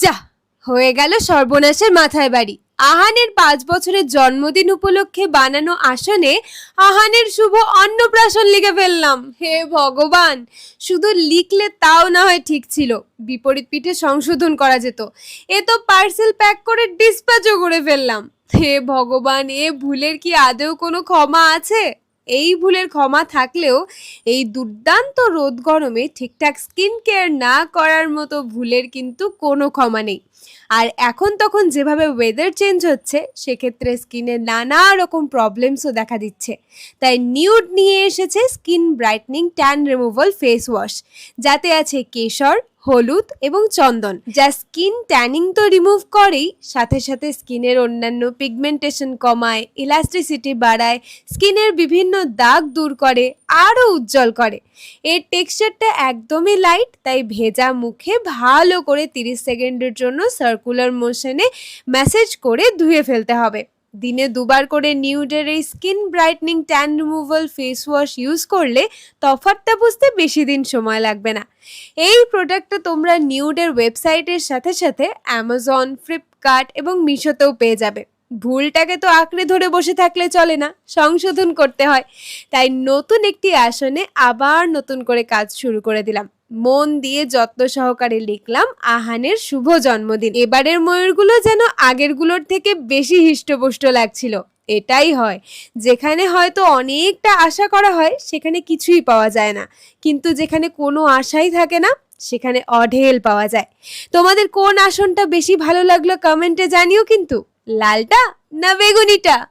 যা, হয়ে গেল সর্বনাশের মাথায় বাড়ি। আহানের পাঁচ বছরের জন্মদিন উপলক্ষে বানানো আসনে আহানের শুভ অন্নপ্রাশন লিখে ফেললাম। হে ভগবান! শুধু লিখলে তাও না হয় ঠিক ছিল। বিপরীত পিঠে সংশোধন করা যেত। এ তো পার্সেল প্যাক করে ডিসপ্যাচও করে ফেললাম। হে ভগবান, এ ভুলের কি আদৌ কোনো ক্ষমা আছে? এই ভুলের ক্ষমা থাকলেও এই দুর্দান্ত রোদ গরমে ঠিকঠাক স্কিন কেয়ার না করার মতো ভুলের কিন্তু কোনো ক্ষমা নেই। আর এখন তখন যেভাবে ওয়েদার চেঞ্জ হচ্ছে, সেক্ষেত্রে স্কিনে নানা রকম প্রবলেমসও দেখা দিচ্ছে। তাই নিউড নিয়ে এসেছে skin brightening tan removal face wash যাতে আছে কেশর হলুদ এবং চন্দন, যা স্কিন ট্যানিং তো রিমুভ করেই, সাথে সাথে স্কিনের অন্যান্য পিগমেন্টেশন কমায় ইলাস্টিসিটি বাড়ায়, স্কিনের বিভিন্ন দাগ দূর করে, আরও উজ্জ্বল করে। এর টেক্সচারটা একদমই লাইট তাই ভেজা মুখে ভালো করে তিরিশ সেকেন্ডের জন্য সার্কুলার মোশনে ম্যাসেজ করে ধুয়ে ফেলতে হবে। দিনে দুবার করে নিউডের এই skin brightening tan removal face wash use করলে তফাৎটা বুঝতে বেশি দিন সময় লাগবে না। এই প্রোডাক্টটা তোমরা নিউডের ওয়েবসাইটের সাথে সাথে অ্যামাজন, ফ্লিপকার্ট এবং মিশোতেও পেয়ে যাবে। ভুলটাকে তো আঁকড়ে ধরে বসে থাকলে চলে না, সংশোধন করতে হয়। তাই নতুন একটি আসনে আবার নতুন করে কাজ শুরু করে দিলাম। মন দিয়ে যত্ন সহকারে লিখলাম, আহানের শুভ জন্মদিন। এবারের ময়ূরগুলো যেন আগেরগুলোর থেকে বেশি হিষ্টপুষ্ট লাগছিল। এটাই হয়। যেখানে হয়তো অনেকটা আশা করা হয়, সেখানে কিছুই পাওয়া যায় না। কিন্তু যেখানে কোনো আশাই থাকে না, সেখানে অঢেল পাওয়া যায়। তোমাদের কোন আসনটা বেশি ভালো লাগল কমেন্টে জানিও কিন্তু। লালটা না বেগুনিটা?